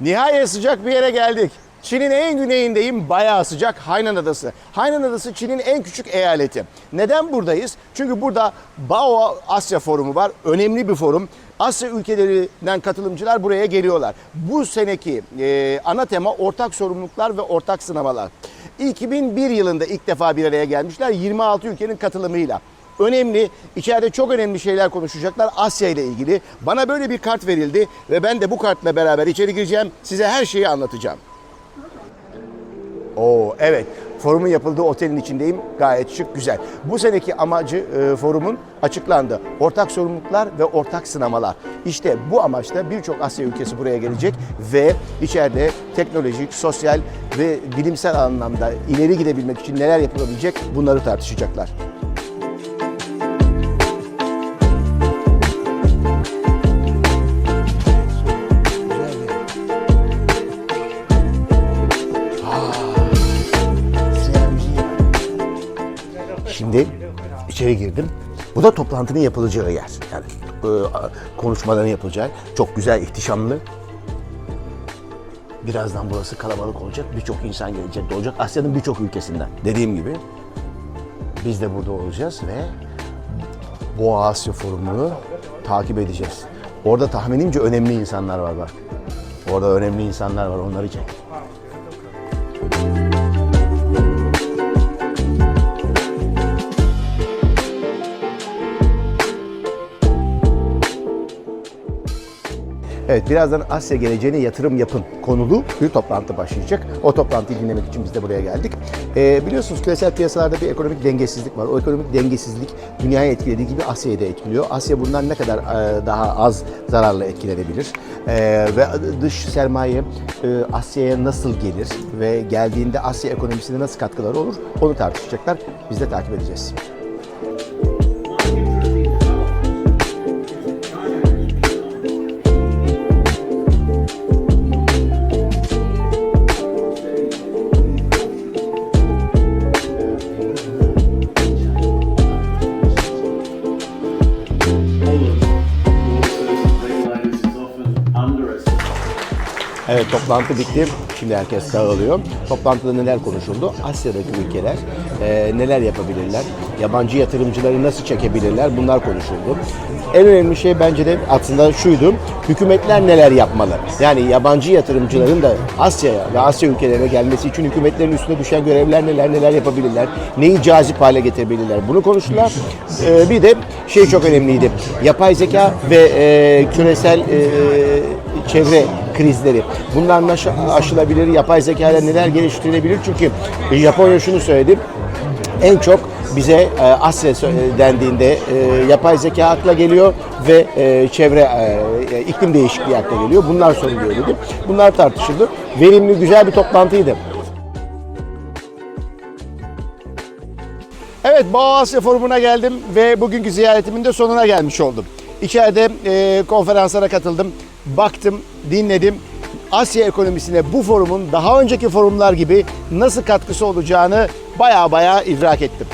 Nihayet sıcak bir yere geldik. Çin'in en güneyindeyim, bayağı sıcak Hainan Adası. Hainan Adası Çin'in en küçük eyaleti. Neden buradayız? Çünkü burada Bao Asya Forumu var. Önemli bir forum. Asya ülkelerinden katılımcılar buraya geliyorlar. Bu seneki e, ana tema ortak sorumluluklar ve ortak sınamalar. 2001 yılında ilk defa bir araya gelmişler 26 ülkenin katılımıyla. Önemli, içeride çok önemli şeyler konuşacaklar Asya ile ilgili. Bana böyle bir kart verildi ve ben de bu kartla beraber içeri gireceğim. Size her şeyi anlatacağım. Oo evet. Forumun yapıldığı otelin içindeyim. Gayet şık, güzel. Bu seneki amacı e, forumun açıklandı. Ortak sorumluluklar ve ortak sınamalar. İşte bu amaçla birçok Asya ülkesi buraya gelecek ve içeride teknolojik, sosyal ve bilimsel anlamda ileri gidebilmek için neler yapılabilecek bunları tartışacaklar. Şimdi içeri girdim. Bu da toplantının yapılacağı yer. Yani e, konuşmaların yapılacağı. Çok güzel, ihtişamlı. Birazdan burası kalabalık olacak. Birçok insan gelecek olacak. Asya'nın birçok ülkesinden. Dediğim gibi biz de burada olacağız ve Boğa Asya Forumu'nu takip edeceğiz. Orada tahminimce önemli insanlar var bak. Orada önemli insanlar var. Onları çek. Evet, birazdan Asya geleceğine yatırım yapın konulu bir toplantı başlayacak. O toplantıyı dinlemek için biz de buraya geldik. Ee, biliyorsunuz küresel piyasalarda bir ekonomik dengesizlik var. O ekonomik dengesizlik dünyayı etkilediği gibi Asya'yı da etkiliyor. Asya bundan ne kadar e, daha az zararla etkilenebilir? Ee, ve dış sermaye e, Asya'ya nasıl gelir ve geldiğinde Asya ekonomisine nasıl katkıları olur? Onu tartışacaklar. Biz de takip edeceğiz. Evet toplantı bitti. Şimdi herkes dağılıyor. Toplantıda neler konuşuldu? Asya'daki ülkeler e, neler yapabilirler? Yabancı yatırımcıları nasıl çekebilirler? Bunlar konuşuldu. En önemli şey bence de aslında şuydu. Hükümetler neler yapmalı? Yani yabancı yatırımcıların da Asya'ya ve Asya ülkelerine gelmesi için hükümetlerin üstüne düşen görevler neler neler yapabilirler? Neyi cazip hale getirebilirler? Bunu konuştular. E, bir de şey çok önemliydi. Yapay zeka ve e, küresel e, çevre krizleri. Bunlar nasıl aşılabilir? Yapay zeka neler geliştirilebilir? Çünkü Japonya şunu söyledi. En çok bize e, Asya sö- dendiğinde e, yapay zeka akla geliyor ve e, çevre e, iklim değişikliği akla geliyor. Bunlar soruluyor dedi. Bunlar tartışıldı. Verimli, güzel bir toplantıydı. Evet, Bağ Asya Forumu'na geldim ve bugünkü ziyaretimin de sonuna gelmiş oldum. İçeride e, konferanslara katıldım, baktım, dinledim. Asya ekonomisine bu forumun daha önceki forumlar gibi nasıl katkısı olacağını baya baya idrak ettim.